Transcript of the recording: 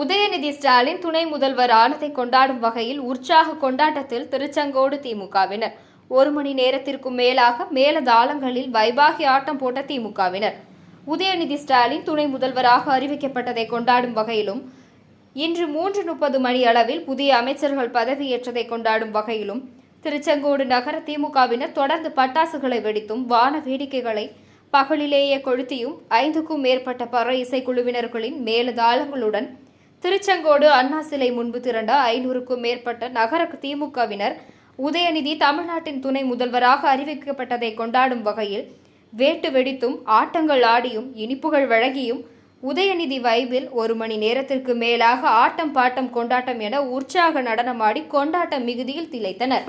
உதயநிதி ஸ்டாலின் துணை முதல்வர் ஆனதை கொண்டாடும் வகையில் உற்சாக கொண்டாட்டத்தில் திருச்செங்கோடு திமுகவினர். ஒரு மணி நேரத்திற்கும் மேலாக மேலதாளங்களில் வைபாகி ஆட்டம் போட்ட திமுகவினர். உதயநிதி ஸ்டாலின் துணை முதல்வராக அறிவிக்கப்பட்டதை கொண்டாடும் வகையிலும் இன்று மூன்று முப்பது மணி அளவில் புதிய அமைச்சர்கள் பதவியேற்றதை கொண்டாடும் வகையிலும் திருச்செங்கோடு நகர திமுகவினர் தொடர்ந்து பட்டாசுகளை வெடித்தும் வான வேடிக்கைகளை பகலிலேயே கொளுத்தியும் ஐந்துக்கும் மேற்பட்ட பற இசைக்குழுவினர்களின் மேலதாளங்களுடன் திருச்செங்கோடு அண்ணா சிலை முன்பு திரண்ட ஐநூறுக்கும் மேற்பட்ட நகர திமுகவினர் உதயநிதி தமிழ்நாட்டின் துணை முதல்வராக அறிவிக்கப்பட்டதை கொண்டாடும் வகையில் வேட்டு வெடித்தும் ஆட்டங்கள் ஆடியும் இனிப்புகள் வழங்கியும் உதயநிதி வைபில் ஒரு மணி நேரத்திற்கு மேலாக ஆட்டம் பாட்டம் கொண்டாட்டம் என உற்சாக நடனமாடி கொண்டாட்ட மிகுதியில் திளைத்தனர்.